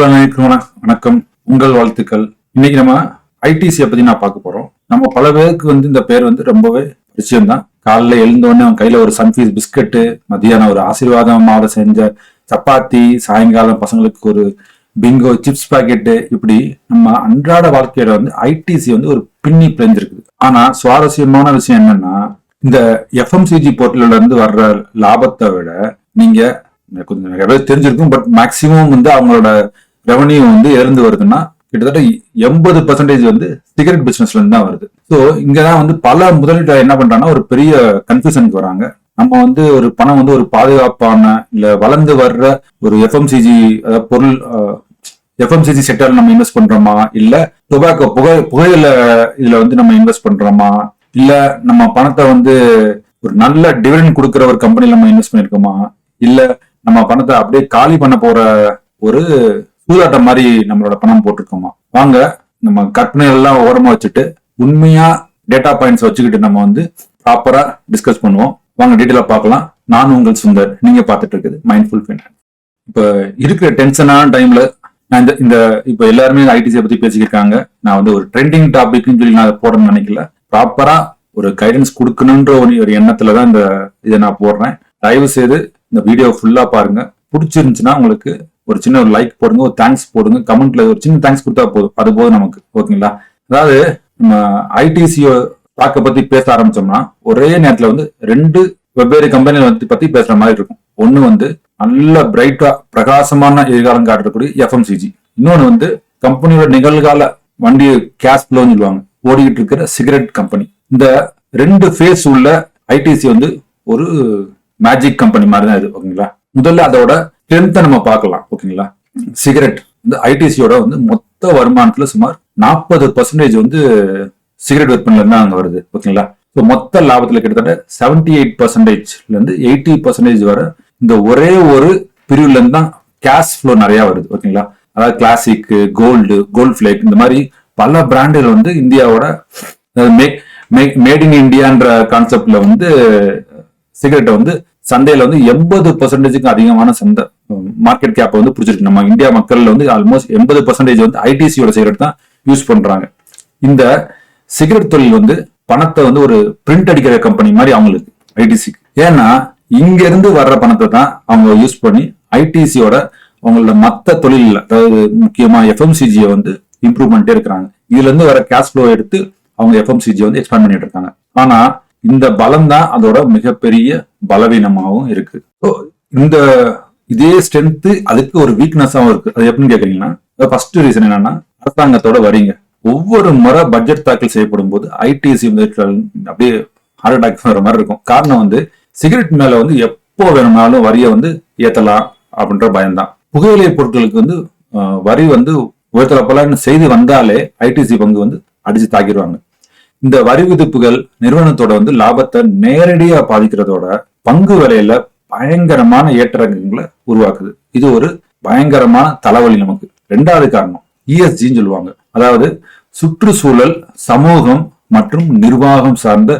வணக்கம். உங்கள் வாழ்த்துக்கள். இன்னைக்கு நம்ம ஐடிசியை பத்தி நான் பார்க்க போறோம். நம்ம பல பேருக்கு வந்து இந்த பேர் வந்து ரொம்பவே விஷயம் தான் காலைல எழுந்தோடனே அவன் கையில ஒரு சன்ஃபீஸ் பிஸ்கட்டு மத்தியானம் ஒரு ஆசீர்வாதம் மாவு செஞ்ச சப்பாத்தி சாயங்காலம் பசங்களுக்கு ஒரு பிங்கோ சிப்ஸ் பாக்கெட்டு இப்படி நம்ம அன்றாட வாழ்க்கையில வந்து ஐடிசி வந்து ஒரு பின்னி பிழைஞ்சிருக்குது ஆனா சுவாரஸ்யமான விஷயம் என்னன்னா இந்த எஃப்எம்சிஜி போர்ட்டல்ல இருந்து வர்ற லாபத்தை விட நீங்க கொஞ்சம் நிறைய தெரிஞ்சிருக்கும் பட் மேக்சிமம் வந்து அவங்களோட ரெவன்யூ வந்து இறந்து வருதுன்னா கிட்டத்தட்ட எண்பது பர்சன்டேஜ் வந்து சிகரெட் பிசினஸ்ல இருந்து தான் வருது. ஸோ இங்கதான் வந்து பல முதலீட்டாளர் என்ன பண்றாங்கன்னா ஒரு பெரிய கன்ஃபியூஷனுக்கு வராங்க. நம்ம வந்து ஒரு பணம் வந்து ஒரு பாதுகாப்பான இல்ல வளர்ந்து வர்ற ஒரு எஃப்எம்சிஜி அதாவது பொருள் எஃப்எம்சிஜி செக்டர்ல நம்ம இன்வெஸ்ட் பண்றோமா? இல்ல டொபாக்கோ புகை புகையில இதுல வந்து நம்ம இன்வெஸ்ட் பண்றோமா? இல்ல நம்ம பணத்தை வந்து ஒரு நல்ல டிவிடன் கொடுக்குற ஒரு கம்பெனில நம்ம இன்வெஸ்ட் பண்ணிருக்கோமா இல்ல நம்ம பணத்தை அப்படியே காலி பண்ண போற ஒரு சூதாட்டம் மாதிரி நம்மளோட பணம் போட்டிருக்கோமா? வாங்க நம்ம கற்பனை எல்லாம் ஓரமா வச்சுட்டு உண்மையா டேட்டா பாயிண்ட்ஸ் வச்சுக்கிட்டு நம்ம வந்து ப்ராப்பரா டிஸ்கஸ் பண்ணுவோம். வாங்க டீட்டெயிலா பார்க்கலாம். நான் உங்கள் சுந்தர் நீங்க பார்த்துட்டு இருக்குது மைண்ட்ஃபுல் ஃபைனான்ஸ் இப்ப இருக்கிற டென்ஷனான டைம்ல நான் இந்த இந்த இப்ப எல்லாருமே ஐடிசியை பத்தி பேசிக்கிருக்காங்க. நான் வந்து ஒரு ட்ரெண்டிங் டாபிக்னு சொல்லி நான் அதை போடணும்னு நினைக்கல. ப்ராப்பரா ஒரு கைடன்ஸ் கொடுக்கணுன்ற ஒரு ஒரு எண்ணத்துல தான் இந்த இதை நான் போடுறேன். தயவு செய்து இந்த வீடியோ ஃபுல்லா பாருங்க. பிடிச்சிருந்துச்சுன்னா உங்களுக்கு ஒரு சின்ன ஒரு லைக் போடுங்க ஒரு தேங்க்ஸ் போடுங்க. கமெண்ட்ல ஒரு சின்ன தேங்க்ஸ் கொடுத்தா போதும். அது போதும் நமக்கு ஓகேங்களா அதாவது நம்ம ஐடிசியோ ஸ்டாக்கை பத்தி பேச ஆரம்பிச்சோம்னா ஒரே நேரத்துல வந்து ரெண்டு வெவ்வேறு கம்பெனிகள் வந்து பத்தி பேசுற மாதிரி இருக்கும். ஒன்னு வந்து நல்ல பிரைட்டா பிரகாசமான எதிர்காலம் காட்டக்கூடிய எஃப்எம்சிஜி இன்னொன்னு வந்து கம்பெனியோட நிகழ்கால வண்டி கேஷ் ஃப்ளோன்னு சொல்லுவாங்க. ஓடிக்கிட்டு இருக்கிற சிகரெட் கம்பெனி இந்த ரெண்டு ஃபேஸ் உள்ள ஐடிசி வந்து ஒரு மேஜிக் கம்பெனி மாதிரி தான் இது ஓகேங்களா முதல்ல அதோட ஸ்ட்ரென்த்தை நம்ம பார்க்கலாம் ஓகேங்களா? சிகரெட் இந்த ஐடிசியோட வந்து மொத்த வருமானத்துல சுமார் நாற்பது பர்சன்டேஜ் வந்து சிகரெட் விற்பனையில இருந்து அங்க வருது ஓகேங்களா? ஸோ மொத்த லாபத்துல கிட்டத்தட்ட செவன்டி எயிட் பர்சன்டேஜ்ல இருந்து எயிட்டி பர்சன்டேஜ் வர இந்த ஒரே ஒரு பிரிவுல இருந்து தான் கேஷ் ஃப்ளோ நிறைய வருது ஓகேங்களா? அதாவது கிளாசிக் கோல்டு கோல்ட் ஃபிளேக் இந்த மாதிரி பல பிராண்டுகள் வந்து இந்தியாவோட மேட் இன் இந்தியான்ற கான்செப்ட்ல வந்து சிகரெட்டை வந்து சந்தையில வந்து எண்பது பர்சன்டேஜுக்கும் அதிகமான சந்தை. மார்க்கெட் கேப் வந்து பிடிச்சிருக்கு. நம்ம இந்தியா மக்கள்ல வந்து ஆல்மோஸ்ட் எண்பது பர்சன்டேஜ் வந்து ஐடிசியோட சிகரெட் தான் யூஸ் பண்றாங்க. இந்த சிகரெட் தொழில் வந்து பணத்தை வந்து ஒரு பிரிண்ட் அடிக்கிற கம்பெனி மாதிரி அவங்களுக்கு ஐடிசிக்கு ஏன்னா இங்க இருந்து வர்ற பணத்தை தான் அவங்க யூஸ் பண்ணி ஐடிசியோட அவங்களோட மத்த தொழில் அதாவது முக்கியமா எஃப்எம்சிஜியை வந்து இம்ப்ரூவ் பண்ணிட்டே இருக்கிறாங்க. இதுல இருந்து வர கேஷ் ஃப்ளோ எடுத்து அவங்க எஃப்எம்சிஜி வந்து எக்ஸ்பேண்ட் பண்ணிட்டு இருக்காங்க. ஆனா இந்த பலம் தான் அதோட மிகப்பெரிய பலவீனமாகவும் இருக்கு. இந்த இதே ஸ்ட்ரென்த்து அதுக்கு ஒரு வீக்னஸாகவும் இருக்கு. அது எப்படின்னு கேட்குறீங்கன்னா ஃபர்ஸ்ட் ரீசன் என்னன்னா அரசாங்கத்தோட வரீங்க. ஒவ்வொரு முறை பட்ஜெட் தாக்கல் செய்யப்படும் போது ஐடிசி அப்படியே ஹார்ட் அட்டாக் வர மாதிரி இருக்கும். காரணம் வந்து சிகரெட் மேல வந்து எப்போ வேணும்னாலும் வரியை வந்து ஏத்தலாம் அப்படின்ற பயம்தான். புகையிலை பொருட்களுக்கு வந்து வரி வந்து உயர்த்தலப்பலான்னு செய்து வந்தாலே ஐடிசி பங்கு வந்து அடிச்சு தாக்கிடுவாங்க. இந்த வரி விதிப்புகள் நிறுவனத்தோட வந்து லாபத்தை நேரடியா பாதிக்கிறதோட பங்கு விலையில பயங்கரமான ஏற்றங்களை உருவாக்குது. இது ஒரு பயங்கரமான தலைவலி நமக்கு. ரெண்டாவது காரணம் இஎஸ்ஜின்னு சொல்லுவாங்க. அதாவது சுற்றுச்சூழல் சமூகம் மற்றும் நிர்வாகம் சார்ந்த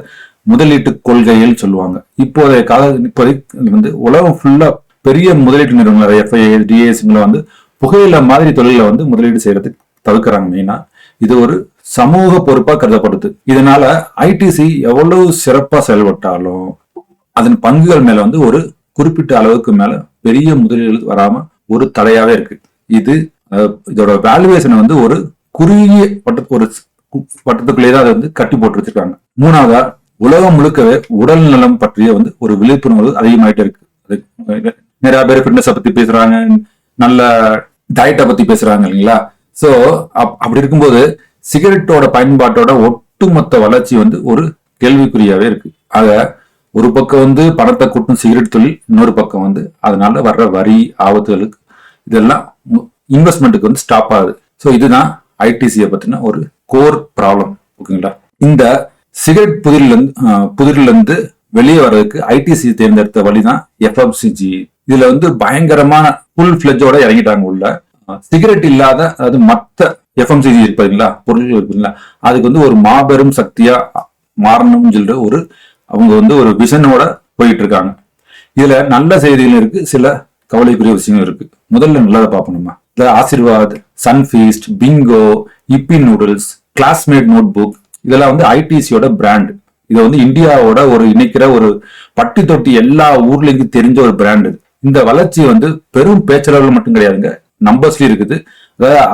முதலீட்டு கொள்கைகள் சொல்லுவாங்க. இப்போதைய கால இப்போதைக்கு வந்து உலகம் ஃபுல்லா பெரிய முதலீட்டு நிறுவனங்கள் எஃப்ஐ டிஏஎஸ்ங்களை வந்து புகையில மாதிரி தொழில வந்து முதலீடு செய்யறதுக்கு தவிர்க்கிறாங்க மெயினா இது ஒரு சமூக பொறுப்பா கருதப்படுது. இதனால ஐடிசி எவ்வளவு சிறப்பா செயல்பட்டாலும் அதன் பங்குகள் மேல வந்து ஒரு குறிப்பிட்ட அளவுக்கு மேல பெரிய முதலீடுகள் வராம ஒரு தடையாவே இருக்கு. இது இதோட வேல்யூவேஷன் வந்து ஒரு குறுகிய பட்ட ஒரு பட்டத்துக்குள்ளேயே தான் அதை வந்து கட்டி போட்டு வச்சிருக்காங்க. மூணாவதா உலகம் முழுக்கவே உடல் நலம் பற்றிய வந்து ஒரு விழிப்புணர்வு அதிகமாயிட்டே இருக்கு. அது நிறைய பேர் ஃபிட்னஸை பத்தி பேசுறாங்க நல்ல டயட்டை பத்தி பேசுறாங்க இல்லைங்களா? சோ அப்படி இருக்கும்போது சிகரெட்டோட பயன்பாட்டோட ஒட்டுமொத்த வளர்ச்சி வந்து ஒரு கேள்விக்குறியாவே இருக்கு. ஆக ஒரு பக்கம் வந்து பணத்தை கூட்டும் சிகரெட் தொழில் இன்னொரு பக்கம் வந்து அதனால வர்ற வரி ஆபத்துகளுக்கு இதெல்லாம் இன்வெஸ்ட்மெண்ட்டுக்கு வந்து ஸ்டாப் ஆகுது. ஸோ இதுதான் ஐடிசியை பத்தின ஒரு கோர் ப்ராப்ளம் ஓகேங்களா? இந்த சிகரெட் புதிரில இருந்து வெளியே வர்றதுக்கு ஐடிசி தேர்ந்தெடுத்த வழிதான் எஃப்எம்சிஜி இதுல வந்து பயங்கரமான ஃபுல் ஃபிளெஜோட இறங்கிட்டாங்க உள்ள. சிகரெட் இல்லாத அதாவது மற்ற எஃப்எம்சிஜி இருப்பீங்களா பொருள் இருப்பீங்களா அதுக்கு வந்து ஒரு மாபெரும் சக்தியா மாறணும்னு சொல்ற ஒரு அவங்க வந்து ஒரு விஷனோட போயிட்டு இருக்காங்க இதுல நல்ல செய்திகளும் இருக்கு சில கவலைக்குரிய விஷயங்களும் இருக்கு. முதல்ல நல்லதை பார்ப்போம் இந்த Aashirvaad Sunfeast Bingo Yippee noodles Classmate notebook இதெல்லாம் வந்து ஐடிசியோட பிராண்ட் இது வந்து இந்தியாவோட ஒரு இணைக்கிற ஒரு பட்டி தொட்டி எல்லா ஊர்லேயும் தெரிஞ்ச ஒரு பிராண்ட் இந்த வளர்ச்சி வந்து பெரும் பேச்சளவில் மட்டும் கிடையாதுங்க. நம்பர்ஸ்லயும் இருக்குது.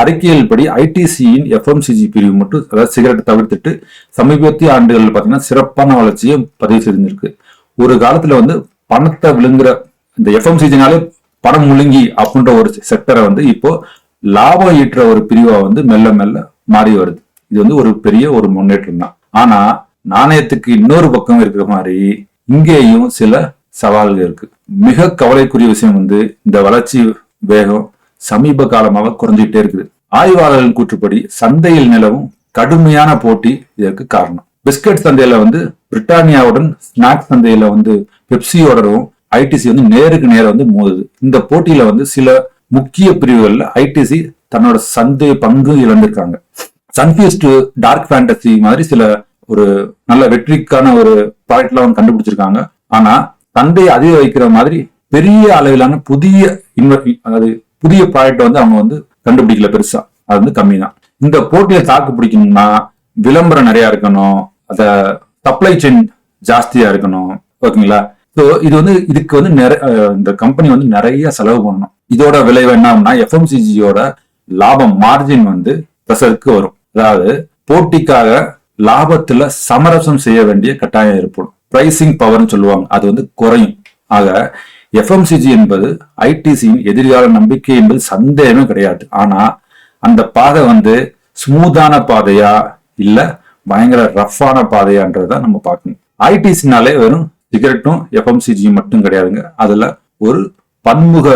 அறிக்கையில் படி ஐடிசியின் எஃப்எம்சிஜி பிரிவு மட்டும் அதாவது சிகரெட் தவிர்த்துட்டு சமீபத்திய ஆண்டுகள் பார்த்தீங்கன்னா சிறப்பான வளர்ச்சியை பதிவு செய்திருக்கு ஒரு காலத்தில் வந்து பணத்தை விழுங்குற இந்த எஃப்எம்சிஜினாலே பணம் முழுங்கி அப்படின்ற ஒரு செக்டரை வந்து இப்போ லாபம் ஈட்டுற ஒரு பிரிவா வந்து மெல்ல மெல்ல மாறி வருது. இது வந்து ஒரு பெரிய ஒரு முன்னேற்றம் தான். ஆனா நாணயத்துக்கு இன்னொரு பக்கம் இருக்கிற மாதிரி இங்கேயும் சில சவால்கள் இருக்கு. மிக கவலைக்குரிய விஷயம் வந்து இந்த வளர்ச்சி வேகம் சமீப காலமாக குறைஞ்சிட்டே இருக்குது. ஆய்வாளர்களின் கூற்றுப்படி சந்தையில் நிலவும் கடுமையான போட்டி இதற்கு காரணம். பிஸ்கட் சந்தையில வந்து பிரிட்டானியாவுடன் ஸ்நாக்ஸ் சந்தையில வந்து பெப்சியோடவும் ஐடிசி வந்து நேருக்கு நேர வந்து மோதுது. இந்த போட்டியில வந்து சில முக்கிய பிரிவுகள்ல ஐடிசி தன்னோட சந்தை பங்கு இழந்திருக்காங்க. சன்ஃபியூஸ்ட் டார்க் ஃபேண்டசி மாதிரி சில ஒரு நல்ல வெற்றிக்கான ஒரு ப்ராடக்ட்ல அவங்க கண்டுபிடிச்சிருக்காங்க. ஆனா சந்தையை அதிக வைக்கிற மாதிரி பெரிய அளவிலான புதிய இன்வெ அதாவது புதிய ப்ராடக்ட் வந்து அவங்க வந்து கண்டுபிடிக்கல பெருசா. அது வந்து கம்மி தான் இந்த போட்டியை தாக்கு பிடிக்கணும்னா விளம்பரம் நிறைய இருக்கணும். அத சப்ளை செயின் ஜாஸ்தியா இருக்கணும். ஓகேங்களா? ஸோ இது வந்து இதுக்கு வந்து நிறைய இந்த கம்பெனி வந்து நிறைய செலவு பண்ணணும். இதோட விளைவு என்ன எஃப்எம்சிஜியோட லாபம் மார்ஜின் வந்து ப்ரெஷருக்கு வரும். அதாவது போட்டிக்காக லாபத்துல சமரசம் செய்ய வேண்டிய கட்டாயம் ஏற்படும். பிரைசிங் பவர்னு சொல்லுவாங்க. அது வந்து குறையும். ஆக எஃப்எம்சிஜி என்பது ஐடிசியின் எதிர்கால நம்பிக்கை என்பது சந்தேகமே கிடையாது. ஆனா அந்த பாதை வந்து ஸ்மூத்தான பாதையா இல்ல பயங்கர ரஃப்பான பாதையான்றதை நம்ம பார்க்கணும். ஐடிசினாலே வெறும் சிகரெட்டும் எஃப்எம்சிஜியும் மட்டும் கிடையாதுங்க. அதுல ஒரு பன்முக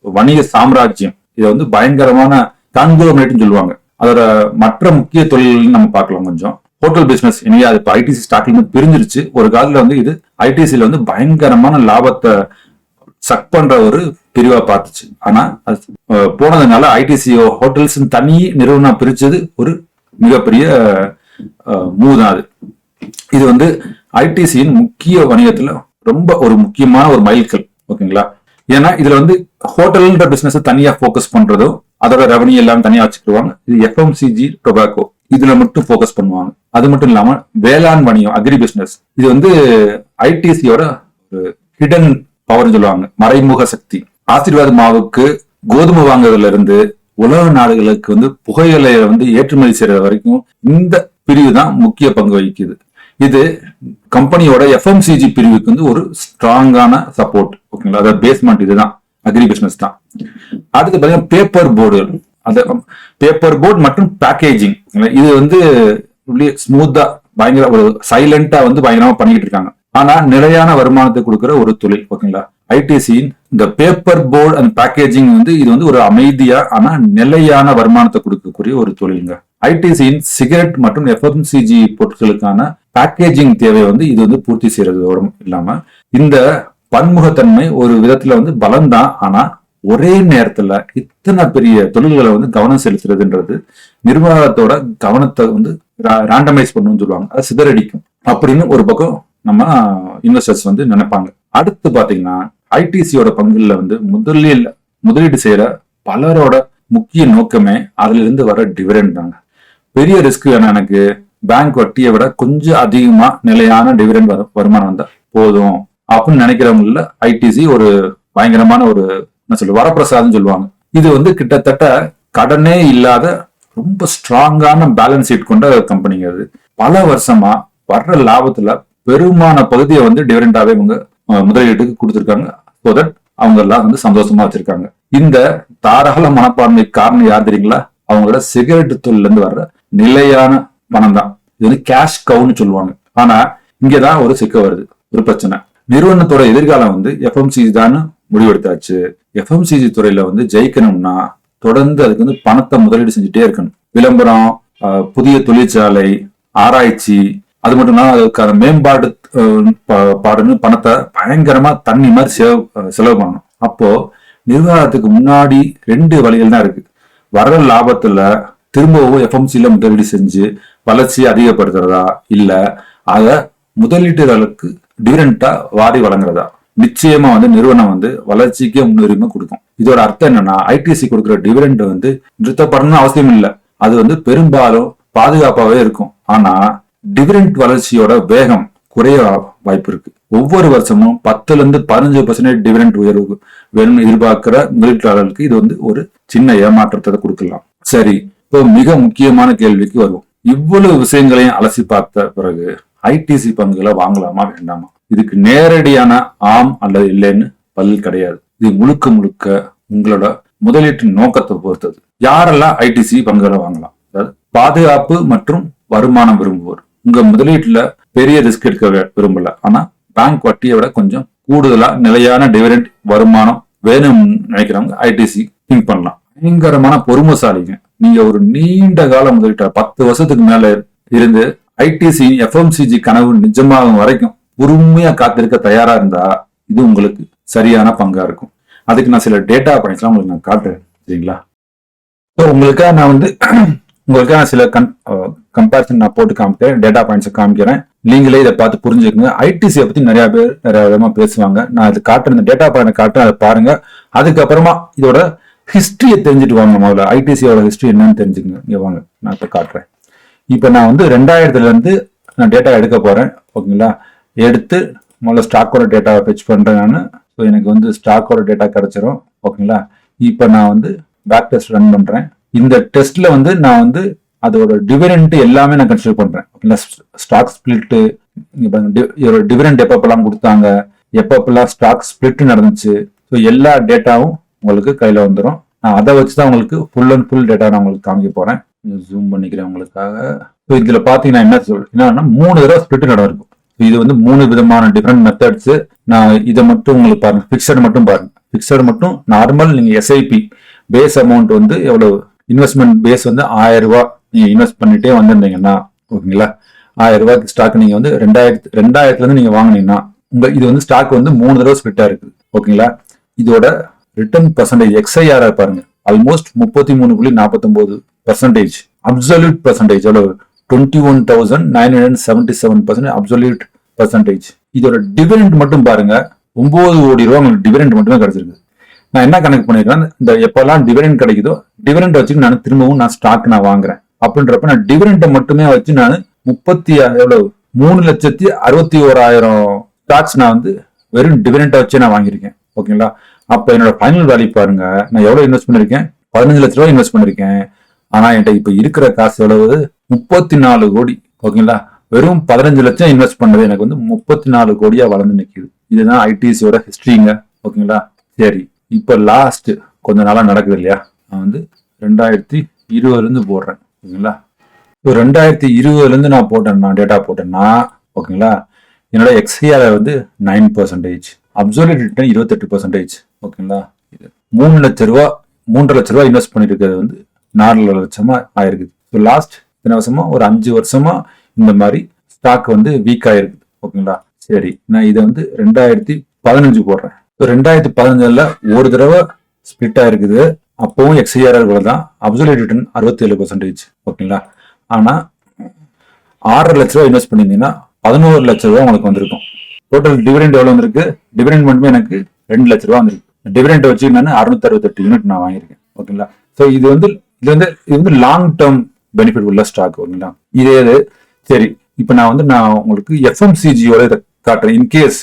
வணிக சாம்ராஜ்யம். இதை வந்து பயங்கரமான கான்குலோமேட்னு சொல்லுவாங்க. அதோட மற்ற முக்கிய தொழில்கள் நம்ம பார்க்கலாம் கொஞ்சம். ஹோட்டல் பிசினஸ் இனியா அது இப்போ ஐடிசி ஸ்டாக்ல இருந்து பிரிஞ்சிருச்சு. ஒரு காலத்துல வந்து இது ஐடிசியில வந்து பயங்கரமான லாபத்தை சக் பண்ற ஒரு பிரிவா பார்த்துச்சு. ஆனா அது போனதுனால ஐடிசிஓ ஹோட்டல்ஸ் தனி நிறுவனம் பிரிச்சது ஒரு மிகப்பெரிய மூவ் தான் அது. இது வந்து ஐடிசியின் முக்கிய வணிகத்துல ரொம்ப ஒரு முக்கியமான ஒரு மைல்கல் ஓகேங்களா? ஏன்னா இதுல வந்து ஹோட்டல்ன்ற பிசினஸ் தனியா போக்கஸ் பண்றதும் அதோட ரெவன்யூ எல்லாம் தனியா வச்சுக்கிடுவாங்க. இது எஃப்எம்சிஜி டொபாக்கோ இதுல மட்டும் போக்கஸ் பண்ணுவாங்க. அது மட்டும் இல்லாம வேளாண் வணிகம் அக்ரி பிசினஸ் இது வந்து ஐடிசியோட ஹிடன் பவர்னு சொல்லுவாங்க. மறைமுக சக்தி. ஆசீர்வாத் மாவுக்கு கோதுமை வாங்குறதுல இருந்து உலக நாடுகளுக்கு வந்து புகையிலையை வந்து ஏற்றுமதி செய்யறது வரைக்கும் இந்த பிரிவு தான் முக்கிய பங்கு வகிக்குது. இது கம்பெனியோட எஃப்எம்சிஜி பிரிவுக்கு வந்து ஒரு ஸ்ட்ராங்கான சப்போர்ட் ஓகேங்களா அதாவது பேஸ்மெண்ட் இதுதான். அக்ரி பிசினஸ் தான். அடுத்து பார்த்தீங்கன்னா பேப்பர் போர்டு அது பேப்பர் போர்டு மற்றும் பேக்கேஜிங் இது வந்து ஸ்மூத்தா பயங்கர ஒரு சைலண்டா வந்து பயங்கரமா பண்ணிக்கிட்டு இருக்காங்க. ஆனா நிலையான வருமானத்தை கொடுக்குற ஒரு தொழில் ஓகேங்களா? ஐடிசியின் இந்த பேப்பர் போர்டு அண்ட் பேக்கேஜிங் வந்து இது வந்து ஒரு அமைதியா ஆனா நிலையான வருமானத்தை கொடுக்கக்கூடிய ஒரு தொழிலுங்க. ஐடிசியின் சிகரெட் மற்றும் எஃப்எம்சிஜி பொருட்களுக்கான பேக்கேஜிங் தேவை வந்து இது வந்து பூர்த்தி செய்யறதோட இல்லாம இந்த பன்முகத்தன்மை ஒரு விதத்துல வந்து பலம்தான் ஆனா ஒரே நேரத்துல இத்தனை பெரிய தொழில்களை வந்து கவனம் செலுத்துறதுன்றது நிர்வாகத்தோட கவனத்தை வந்து ரேண்டமைஸ் பண்ணணும்னு சொல்லுவாங்க. அது சிதறடிக்கும். அப்படின்னு ஒரு பக்கம் நம்ம இன்வெஸ்டர்ஸ் வந்து நினைப்பாங்க. அடுத்து பாத்தீங்கன்னா ஐடிசியோட பங்குல வந்து முதலில் முதலீடு செய்யற பலரோட முக்கிய நோக்கமே அதுல இருந்து வர டிவிடெண்ட் தாங்க. பெரிய ரிஸ்க் வேணா எனக்கு? பேங்க் வட்டியை விட கொஞ்சம் அதிகமா நிலையான டிவிடெண்ட் வர வருமானம் வந்தா போதும். அப்படின்னு நினைக்கிறவங்கள ஐடிசி ஒரு பயங்கரமான ஒரு என்ன சொல்ல வரப்பிரசாதம் சொல்லுவாங்க. இது வந்து கிட்டத்தட்ட கடனே இல்லாத ரொம்ப ஸ்ட்ராங்கான பேலன்ஸ் ஷீட் கொண்ட கம்பெனிங்க அது. பல வருஷமா வர்ற லாபத்துல பெருமான பகுதியை வந்து டிவிடெண்டாவே இவங்க முதலீட்டுக்கு கொடுத்துருக்காங்க. ஸோ தட் அவங்க எல்லாம் வந்து சந்தோஷமா வச்சிருக்காங்க. இந்த தாராள மனப்பான்மை காரணம் யார் தெரியுங்களா? அவங்களோட சிகரெட் தொழில இருந்து வர்ற நிலையான பணம் தான். இது வந்து கேஷ் கவுன்னு சொல்லுவாங்க. ஆனா இங்கதான் ஒரு சிக்க வருது. ஒரு பிரச்சனை. நிறுவனத்தோட எதிர்காலம் வந்து எஃப்எம்சிஜி தான் முடிவெடுத்தாச்சு. எஃப்எம்சிஜி துறையில வந்து ஜெயிக்கணும்னா தொடர்ந்து அதுக்கு வந்து பணத்தை முதலீடு செஞ்சுட்டே இருக்கணும். விளம்பரம் புதிய தொழிற்சாலை ஆராய்ச்சி அது மட்டும் இல்லாமல் அதுக்கான மேம்பாடு பாடுன்னு பணத்தை பயங்கரமா தண்ணி மாதிரி செலவு செலவு பண்ணணும். அப்போ நிர்வாகத்துக்கு முன்னாடி ரெண்டு வழிகள் தான் இருக்கு. வர்ற லாபத்துல திரும்பவும் எஃப்எம்சியில முதலீடு செஞ்சு வளர்ச்சியை அதிகப்படுத்துறதா இல்ல அதை முதலீட்டுகளுக்கு டிவிடெண்டா வாரி வழங்குறதா. நிச்சயமா வந்து நிறுவனம் வந்து வளர்ச்சிக்கே முன்னுரிமை கொடுக்கும். இதோட அர்த்தம் என்னன்னா ஐடிசி கொடுக்குற டிவிடெண்ட் வந்து நிறுத்தப்படணும்னு அவசியம் இல்லை அது வந்து பெரும்பாலும் பாதுகாப்பாகவே இருக்கும். ஆனா டிவிடெண்ட் வளர்ச்சியோட வேகம் குறைய வாய்ப்பு இருக்கு. ஒவ்வொரு வருஷமும் பத்துல இருந்து பதினஞ்சு பர்சன்டேஜ் டிவிடெண்ட் உயர்வு வேணும்னு எதிர்பார்க்கிற முதலீட்டாளர்களுக்கு இது வந்து ஒரு சின்ன ஏமாற்றத்தை கொடுக்கலாம். சரி இப்போ மிக முக்கியமான கேள்விக்கு வருவோம். இவ்வளவு விஷயங்களையும் அலசி பார்த்த பிறகு ஐடிசி பங்குகளை வாங்கலாமா வேண்டாமா? இதுக்கு நேரடியான ஆம் அல்லது இல்லைன்னு பதில் கிடையாது. இது முழுக்க முழுக்க உங்களோட முதலீட்டின் நோக்கத்தை பொறுத்தது. யாரெல்லாம் ஐடிசி பங்குகளை வாங்கலாம்? அதாவது பாதுகாப்பு மற்றும் வருமானம் விரும்புவோர். உங்க முதலீட்டுல பெரிய ரிஸ்க் எடுக்க விரும்பல. ஆனா பேங்க் வட்டியை விட கொஞ்சம் கூடுதலா நிலையான டிவிடெண்ட் வருமானம் வேணும்னு நினைக்கிறவங்க ஐடிசி திங்க் பண்ணலாம். பயங்கரமான பொறுமைசாலிங்க. நீங்க ஒரு நீண்ட கால முதலீட்டாளர் பத்து வருஷத்துக்கு மேல இருந்து ஐடிசி எஃப்எம்சிஜி கனவு நிஜமாகும் வரைக்கும் பொறுமையா காத்திருக்க தயாரா இருந்தா இது உங்களுக்கு சரியான பங்கா இருக்கும். அதுக்கு நான் சில டேட்டா பாயிண்ட்ஸ்லாம் உங்களுக்கு நான் காட்டுறேன். சரிங்களா? ஸோ உங்களுக்காக நான் வந்து உங்களுக்கு நான் சில கன் கம்பேரிசன் நான் போட்டு காமிக்கிறேன் டேட்டா பாயிண்ட்ஸ் காமிக்கிறேன். நீங்களே இதை பார்த்து புரிஞ்சுக்கங்க. ஐடிசியை பத்தி நிறைய பேர் நிறைய விதமா பேசுவாங்க. நான் இது காட்டுறேன் டேட்டா பாயிண்ட் காட்டுறேன் அதை பாருங்க. அதுக்கப்புறமா இதோட ஹிஸ்டரியை தெரிஞ்சுட்டு வாங்க முதல்ல. ஐடிசியோட ஹிஸ்டரி என்னன்னு தெரிஞ்சுக்கங்க. இங்கே வாங்க நான் இப்போ காட்டுறேன். இப்போ நான் வந்து ரெண்டாயிரத்துல இருந்து நான் டேட்டா எடுக்க போறேன். ஓகேங்களா? எடுத்து முதல்ல ஸ்டாக்கோட டேட்டாவை ஃபெச் பண்றேன் நான். ஸோ எனக்கு வந்து ஸ்டாக்கோட டேட்டா கிடைச்சிரும். ஓகேங்களா? இப்போ நான் வந்து பேக் டெஸ்ட் ரன் பண்றேன். இந்த டெஸ்ட்ல வந்து நான் வந்து அதோட டிவிடெண்ட் எல்லாமே நான் கன்சிடர் பண்றேன். ஓகேங்களா ஸ்டாக் ஸ்பிளிட்டு இதோட டிவிடெண்ட் எப்பப்பெல்லாம் கொடுத்தாங்க எப்பப்பெல்லாம் ஸ்டாக் ஸ்பிளிட் நடந்துச்சு ஸோ எல்லா டேட்டாவும் உங்களுக்கு கையில வந்துடும் நான் அதை வச்சு தான் உங்களுக்கு ஃபுல் அண்ட் ஃபுல் டேட்டா நான் உங்களுக்கு காமிக்க போறேன். ஜூம் பண்ணிக்கிறேன் உங்களுக்காக. ஸோ இதுல பாத்தீங்கன்னா என்ன சொல் என்னன்னா மூணு தடவை ஸ்பிளிட் நடந்திருக்கும். இது வந்து மூணு விதமான டிஃப்ரெண்ட் மெத்தட்ஸ் நான் இதை மட்டும் உங்களுக்கு பாருங்க பிக்சட் மட்டும் பாருங்க. பிக்சட் மட்டும் நார்மல் நீங்க எஸ்ஐபி பேஸ் அமௌண்ட் வந்து எவ்வளவு? இன்வெஸ்ட்மெண்ட் பேஸ் வந்து ஆயிரம் ரூபா நீங்க இன்வெஸ்ட் பண்ணிட்டே வந்திருந்தீங்கன்னா ஓகேங்களா? ஆயிரம் ரூபாய்க்கு ஸ்டாக் நீங்க வந்து ரெண்டாயிரத்து ரெண்டாயிரத்துல இருந்து நீங்க உங்கள் உங்க இது வந்து ஸ்டாக் வந்து மூணு தடவை ஸ்பிளிட்டா இருக்கு ஓகேங்களா? இதோட ரிட்டர்ன் பர்சன்டேஜ் எக்ஸ்ஐஆர் பாருங்க. ஆல்மோஸ்ட் முப்பத்தி மூணு புள்ளி நாற்பத்தொன்பது பர்சன்டேஜ் அப்சல்யூட் பர்சன்டேஜ் எவ்வளவு? Twenty one thousand nine hundred seventy seven percent absolute percentage இதோட டிவிடெண்ட் மட்டும் பாருங்க. ஒன்பது கோடி ரூபா உங்களுக்கு டிவிடெண்ட் மட்டுமே கிடைச்சிருக்கு. நான் என்ன கணக்கு பண்ணிருக்கேன் இந்த எப்பெல்லாம் டிவிடெண்ட் கிடைக்குதோ டிவிடெண்ட் வச்சு நான் திரும்பவும் நான் ஸ்டாக் நான் வாங்குறேன். அப்படின்றப்ப நான் டிவிடெண்ட்டை மட்டுமே வச்சு நான் முப்பத்தி எவ்வளவு? மூணு லட்சத்தி அறுபத்தி ஓராயிரம் ஸ்டாக்ஸ் நான் வந்து வெறும் டிவிடெண்ட்டை வச்சு நான் வாங்கியிருக்கேன். ஓகேங்களா? அப்போ என்னோட ஃபைனல் வேல்யூ பாருங்க. நான் எவ்வளவு இன்வெஸ்ட் பண்ணிருக்கேன் பதினஞ்சு லட்ச ரூபாய் இன்வெஸ்ட் பண்ணிருக்கேன் ஆனால் என்கிட்ட இப்போ இருக்கிற காசு எவ்வளவு? முப்பத்தி நாலு கோடி. ஓகேங்களா? வெறும் பதினஞ்சு லட்சம் இன்வெஸ்ட் பண்ணது எனக்கு வந்து முப்பத்தி நாலு கோடியா வளர்ந்து நிற்கிது இதுதான் ஐடிசியோட ஹிஸ்ட்ரிங்க ஓகேங்களா? சரி. இப்போ லாஸ்ட் கொஞ்ச நாளாக நடக்குது இல்லையா? நான் வந்து ரெண்டாயிரத்தி இருபதுலேருந்து போடுறேன் ஓகேங்களா? இப்போ ரெண்டாயிரத்தி இருபதுலேருந்து நான் போட்டேன்னா டேட்டா போட்டேன்னா ஓகேங்களா? என்னோட எக்ஸ்ஐஆர் வந்து நைன் பர்சன்டேஜ் அப்சர்வேட் ரிட்டர்ன் இருபத்தெட்டு பர்சன்டேஜ் ஓகேங்களா? இது மூணு லட்ச ரூபா மூன்றரை லட்ச ரூபா இன்வெஸ்ட் பண்ணிருக்கிறது வந்து நாலு லட்சமா ஆயிருக்குது ஸோ லாஸ்ட் இத்தனை வருஷமா? ஒரு அஞ்சு வருஷமா இந்த மாதிரி ஸ்டாக் வந்து வீக் ஆயிருக்குது ஓகேங்களா? சரி நான் இதை வந்து ரெண்டாயிரத்தி பதினஞ்சு போடுறேன். இப்போ ரெண்டாயிரத்தி பதினஞ்சுல ஒரு தடவை ஸ்பிளிட் ஆயிருக்குது. அப்பவும் எக்ஸ்ஐஆர் தான் அப்சல்யூட் ரிட்டர்ன் அறுபத்தி ஏழு பர்சன்டேஜ் ஓகேங்களா ஆனால் ஆறரை லட்ச ரூபா இன்வெஸ்ட் பண்ணியிருந்தீங்கன்னா பதினோரு லட்ச ரூபா உங்களுக்கு வந்திருக்கும். டோட்டல் டிவிடெண்ட் எவ்வளோ வந்திருக்கு? டிவிடெண்ட் மட்டுமே எனக்கு ரெண்டு லட்ச ரூபா வந்திருக்கு. டிவிடெண்ட் வச்சு நான் அறுநூத்தி அறுபத்தெட்டு யூனிட் நான் வாங்கியிருக்கேன் ஓகேங்களா ஸோ இது வந்து இது வந்து இது வந்து லாங் டேர்ம் பெனிஃபிட் உள்ள ஸ்டாக் ஓகேங்களா இதே இது சரி இப்போ நான் வந்து நான் உங்களுக்கு எஃப்எம்சிஜியோட இதை காட்டுறேன். இன்கேஸ்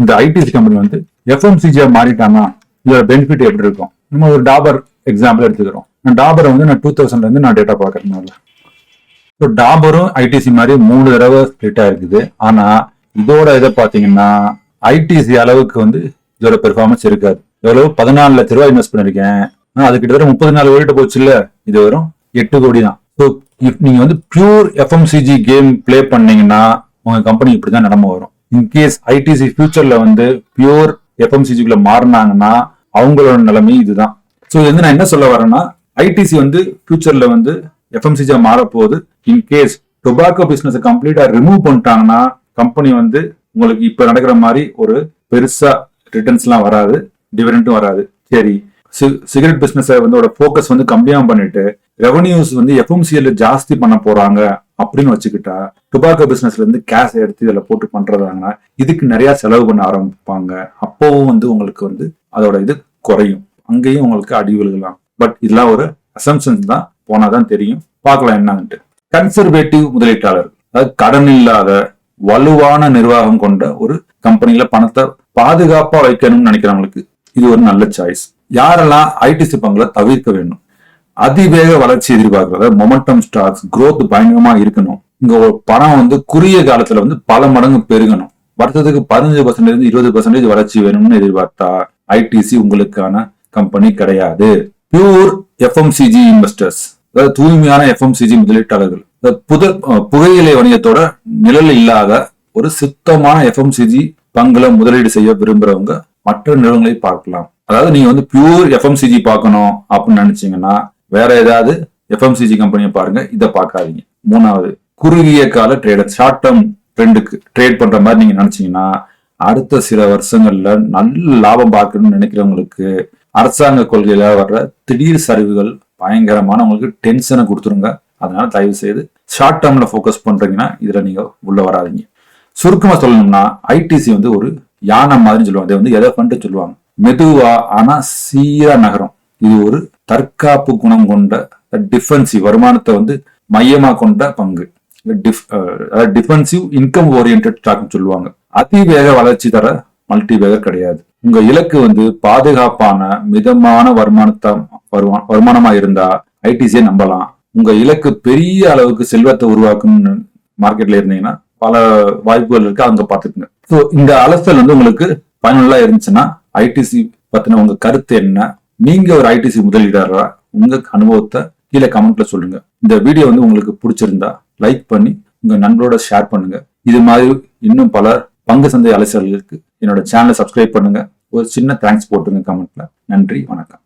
இந்த ஐடிசி கம்பெனி வந்து எஃப்எம்சிஜியாக மாறிட்டாங்கன்னா இதோட பெனிஃபிட் எப்படி இருக்கும்? நம்ம ஒரு டாபர் எக்ஸாம்பிள் எடுத்துக்கிறோம். நான் டாபரை வந்து நான் டூ தௌசண்ட்ல இருந்து நான் டேட்டா பார்க்கறதுனால. ஸோ டாபரும் ஐடிசி மாதிரி மூணு தடவை ஸ்ப்ளிட் ஆயிருக்குது. ஆனா இதோட இதை பார்த்தீங்கன்னா ஐடிசி அளவுக்கு வந்து இதோட பெர்ஃபார்மன்ஸ் இருக்காது. எவ்வளவு பதினாலு லட்ச ரூபாய் இன்வெஸ்ட் பண்ணிருக்கேன். ஆனால் அது கிட்டத்தட்ட முப்பது நாலு கோடிட்டு போச்சு இல்ல இது வரும் எட்டு கோடி தான். ஸோ நீங்க வந்து பியூர் எஃப்எம்சிஜி கேம் ப்ளே பண்ணீங்கன்னா உங்க கம்பெனி இப்படிதான் நடமை வரும். இன்கேஸ் ஐடிசி ஃபியூச்சர்ல வந்து பியூர் எஃப்எம்சிஜிக்குள்ள மாறினாங்கன்னா அவங்களோட நிலைமை இதுதான். ஸோ இது வந்து நான் என்ன சொல்ல வரேன்னா ஐடிசி வந்து ஃபியூச்சர்ல வந்து எஃப்எம்சிஜா மாறப்போகுது இன்கேஸ் டொபாக்கோ பிஸ்னஸை கம்ப்ளீட்டா ரிமூவ் பண்ணிட்டாங்கன்னா கம்பெனி வந்து உங்களுக்கு இப்ப நடக்கிற மாதிரி ஒரு பெருசா ரிட்டர்ன்ஸ்லாம் வராது டிவிடெண்டும் வராது. சரி சிகரெட் பிசினஸ் வந்து ஃபோக்கஸ் வந்து கம்மியாக பண்ணிட்டு ரெவன்யூஸ் வந்து எஃப்எம்சிஎல் ஜாஸ்தி பண்ண போறாங்க அப்படின்னு வச்சுக்கிட்டா டுபாக்கோ பிசினஸ்ல இருந்து கேஷ் எடுத்து இதில் போட்டு பண்றதாங்கன்னா இதுக்கு நிறைய செலவு பண்ண ஆரம்பிப்பாங்க. அப்பவும் வந்து உங்களுக்கு வந்து அதோட இது குறையும். அங்கேயும் உங்களுக்கு அடி விழுகலாம். பட் இதெல்லாம் ஒரு அசம்ஷன்ஸ் தான் போனாதான் தெரியும். பார்க்கலாம் என்னன்ட்டு. கன்சர்வேட்டிவ் முதலீட்டாளர் அதாவது கடன் இல்லாத வலுவான நிர்வாகம் கொண்ட ஒரு கம்பெனியில பணத்தை பாதுகாப்பா வைக்கணும்னு நினைக்கிறவங்களுக்கு இது ஒரு நல்ல சாய்ஸ் யாரெல்லாம் ஐடிசி பங்குல தவிர்க்க வேண்டும்? அதிவேக வளர்ச்சி எதிர்பார்க்கறத மொமெண்டம் ஸ்டாக்ஸ் குரோத் பயங்கரமா இருக்கணும். இங்க ஒரு பணம் வந்து குறுகிய காலத்துல வந்து பல மடங்கு பெருகணும். வருஷத்துக்கு பதினஞ்சு பர்சன்டேஜ் இருபது பர்சன்டேஜ் வளர்ச்சி வேணும்னு எதிர்பார்த்தா ஐடிசி உங்களுக்கான கம்பெனி கிடையாது. பியூர் எஃப்எம்சிஜி இன்வெஸ்டர்ஸ் அதாவது தூய்மையான எஃப்எம்சிஜி முதலீட்டாளர்கள். அதாவது புத புகையிலை வணிகத்தோட நிழல் இல்லாத ஒரு சுத்தமான எஃப்எம்சிஜி பங்குல முதலீடு செய்ய விரும்புறவங்க மற்ற நிறுவனங்களை பார்க்கலாம். அதாவது நீங்க வந்து பியூர் எஃப்எம்சிஜி பார்க்கணும் அப்படின்னு நினைச்சீங்கன்னா வேற ஏதாவது எஃப்எம்சிஜி கம்பெனியை பாருங்க இதை பார்க்காதீங்க. மூணாவது குறுகிய கால ட்ரேடர் ஷார்ட் டேர்ம் ட்ரெண்டுக்கு ட்ரேட் பண்ற மாதிரி நீங்க நினைச்சீங்கன்னா அடுத்த சில வருஷங்கள்ல நல்ல லாபம் பார்க்கணும்னு நினைக்கிறவங்களுக்கு அரசாங்க கொள்கையில வர்ற திடீர் சரிவுகள் பயங்கரமான உங்களுக்கு டென்ஷனை கொடுத்துருங்க. அதனால தயவு செய்து ஷார்ட் டேர்ம்ல ஃபோக்கஸ் பண்றீங்கன்னா இதுல நீங்க உள்ள வராதீங்க. சுருக்கமா சொல்லணும்னா ஐடிசி வந்து ஒரு யானை மாதிரி சொல்லுவாங்க. அதை வந்து எதை பண்ணிட்டு சொல்லுவாங்க? மெதுவா ஆனா சீரா நகரம். இது ஒரு தற்காப்பு குணம் கொண்ட டிஃபென்சிவ் வருமானத்தை வந்து மையமா கொண்ட பங்கு. டிஃபென்சிவ் இன்கம் ஓரியன்ட் ஸ்டாக்னு சொல்லுவாங்க. அதிவேக வளர்ச்சி தர மல்டிவேகர் கிடையாது. உங்க இலக்கு வந்து பாதுகாப்பான மிதமான வருமானத்தை வருமா வருமானமா இருந்தா ஐடிசியை நம்பலாம். உங்க இலக்கு பெரிய அளவுக்கு செல்வத்தை உருவாக்கும் மார்க்கெட்ல இருந்தீங்கன்னா பல வாய்ப்புகள் இருக்கு. அங்க பாத்துக்கங்க ஸோ இந்த அலசல் வந்து உங்களுக்கு பயனுள்ளா இருந்துச்சுன்னா ஐடிசி பத்தின உங்க கருத்து என்ன? நீங்க ஒரு ஐடிசி முதலீடாரா உங்க அனுபவத்தை கீழே கமெண்ட்ல சொல்லுங்க. இந்த வீடியோ வந்து உங்களுக்கு பிடிச்சிருந்தா லைக் பண்ணி உங்க நண்பரோட ஷேர் பண்ணுங்க. இது மாதிரி இன்னும் பல பங்கு சந்தை அலசல்களுக்கு என்னோட சேனலை சப்ஸ்கிரைப் பண்ணுங்க. ஒரு சின்ன தேங்க்ஸ் போட்டுருங்க கமெண்ட்ல நன்றி வணக்கம்.